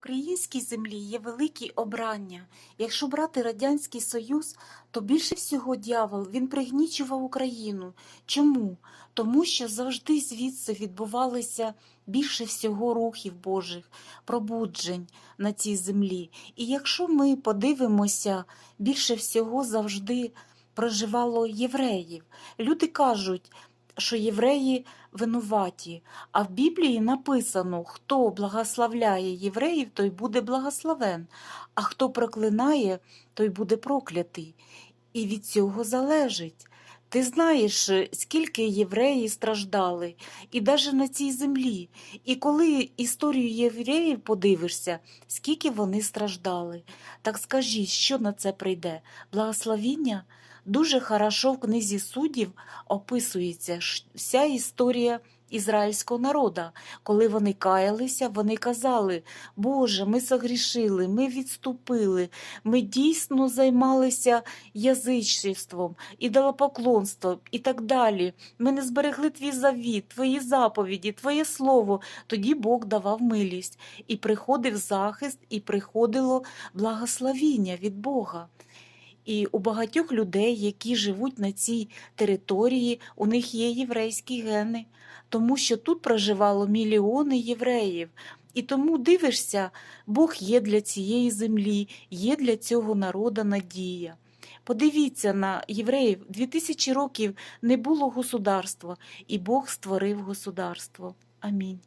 українській землі є великі обрання. Якщо брати Радянський Союз, то більше всього дьявол він пригнічував Україну. Чому? Тому що завжди звідси відбувалися більше всього рухів Божих, пробуджень на цій землі. І якщо ми подивимося, більше всього завжди проживало євреїв. Люди кажуть, що євреї винуваті, а в Біблії написано: хто благословляє євреїв, той буде благословен, а хто проклинає, той буде проклятий. І від цього залежить. Ти знаєш, скільки євреї страждали, і навіть на цій землі. І коли історію євреїв подивишся, скільки вони страждали. Так скажіть, що на це прийде? Благословіння? Дуже хорошо в книзі суддів описується вся історія ізраїльського народу. Коли вони каялися, вони казали: Боже, ми согрішили, ми відступили, ми дійсно займалися язичством, ідолопоклонством і так далі. Ми не зберегли твій завіт, твої заповіді, твоє слово. Тоді Бог давав милість, і приходив захист, і приходило благословіння від Бога. І у багатьох людей, які живуть на цій території, у них є єврейські гени, тому що тут проживало мільйони євреїв. І тому дивишся, Бог є для цієї землі, є для цього народу надія. Подивіться на євреїв, дві тисячі років не було государства, і Бог створив государство. Амінь.